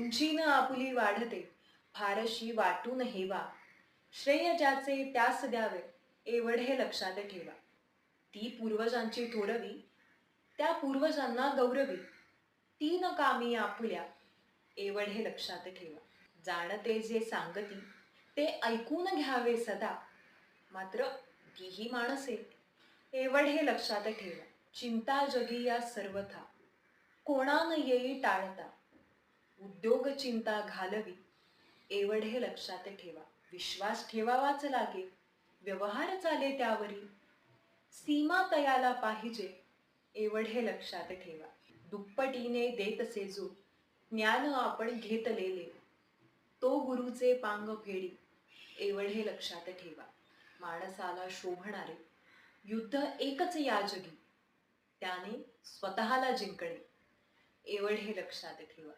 उंचीनं आपुली वाढते. फारशी वाटून हेवा. श्रेय ज्याचे त्यास द्यावे एवढ हे लक्षात ठेवा. ती पूर्वजांची थोरवी त्या पूर्वजांना गौरवी. तीन कामी आपुल्या एवढ हे लक्षात ठेवा. जाणते जे सांगती ते ऐकून घ्यावे सदा. मात्र तीही माणसे एवढ हे लक्षात ठेवा. चिंता जगी या सर्वथा. कोणान येई टाळता. उद्योग चिंता घालवी. एवढे लक्षात ठेवा. विश्वास ठेवावाच लागे व्यवहार चाले त्यावरी. सीमा तयाला पाहिजे. एवढे लक्षात ठेवा. दुप्पटीने देत जो ज्ञान आपण घेतलेले. तो गुरुचे पांग फेडी. एवढ हे लक्षात ठेवा. माणसाला शोभणारे. युद्ध एकच या जगी त्याने स्वतःला जिंकणे. एवढ हे लक्षात ठेवा.